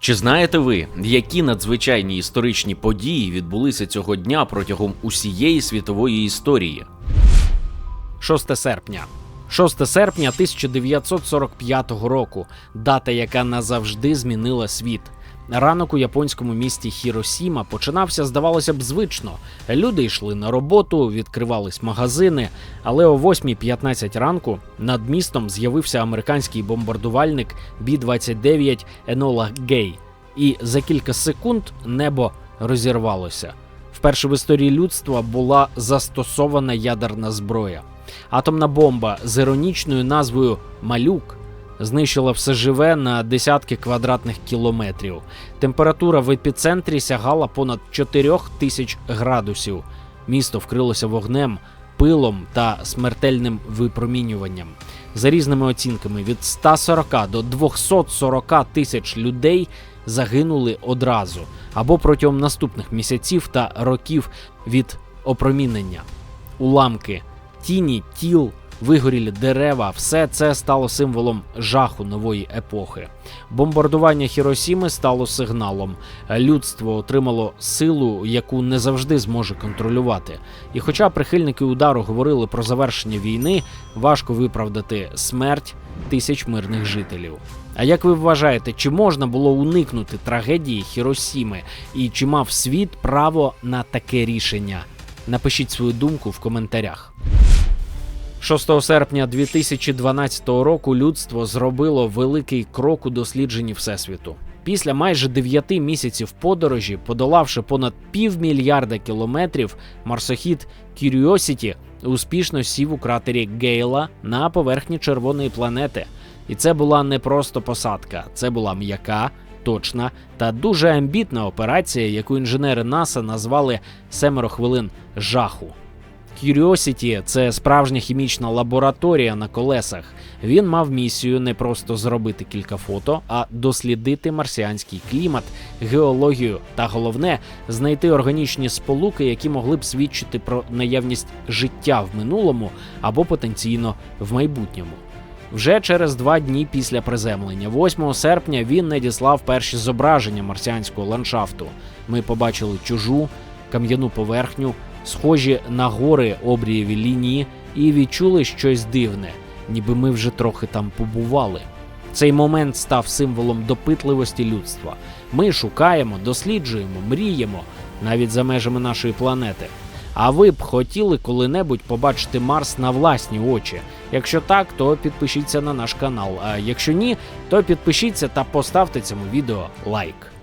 Чи знаєте ви, які надзвичайні історичні події відбулися цього дня протягом усієї світової історії? 6 серпня. 6 серпня 1945 року, дата, яка назавжди змінила світ. Ранок у японському місті Хіросіма починався, здавалося б, звично. Люди йшли на роботу, відкривались магазини, але о 8.15 ранку над містом з'явився американський бомбардувальник Бі-29 Енола Гей, і за кілька секунд небо розірвалося. Вперше в історії людства була застосована ядерна зброя. Атомна бомба з іронічною назвою Малюк знищила все живе на десятки квадратних кілометрів. Температура в епіцентрі сягала понад 4 тисяч градусів. Місто вкрилося вогнем, пилом та смертельним випромінюванням. За різними оцінками, від 140 до 240 тисяч людей загинули одразу або протягом наступних місяців та років від опромінення. Уламки, тіні, тіл, вигорілі дерева все це стало символом жаху нової епохи. Бомбардування Хіросіми стало сигналом. Людство отримало силу, яку не завжди зможе контролювати. І хоча прихильники удару говорили про завершення війни, важко виправдати смерть тисяч мирних жителів. А як ви вважаєте, чи можна було уникнути трагедії Хіросіми, і чи мав світ право на таке рішення? Напишіть свою думку в коментарях. 6 серпня 2012 року людство зробило великий крок у дослідженні всесвіту. Після майже 9 місяців подорожі, подолавши понад півмільярда кілометрів, марсохід Curiosity успішно сів у кратері Гейла на поверхні червоної планети. І це була не просто посадка, це була м'яка, точна та дуже амбітна операція, яку інженери НАСА назвали семеро хвилин жаху. Curiosity – це справжня хімічна лабораторія на колесах. Він мав місію не просто зробити кілька фото, а дослідити марсіанський клімат, геологію та головне знайти органічні сполуки, які могли б свідчити про наявність життя в минулому або потенційно в майбутньому. Вже через два дні після приземлення, 8 серпня, він надіслав перші зображення марсіанського ландшафту. Ми побачили чужу кам'яну поверхню, схожі на гори обрієві лінії, і відчули щось дивне, ніби ми вже трохи там побували. Цей момент став символом допитливості людства. Ми шукаємо, досліджуємо, мріємо навіть за межами нашої планети. А ви б хотіли коли-небудь побачити Марс на власні очі? Якщо так, то підпишіться на наш канал. А якщо ні, то підпишіться та поставте цьому відео лайк.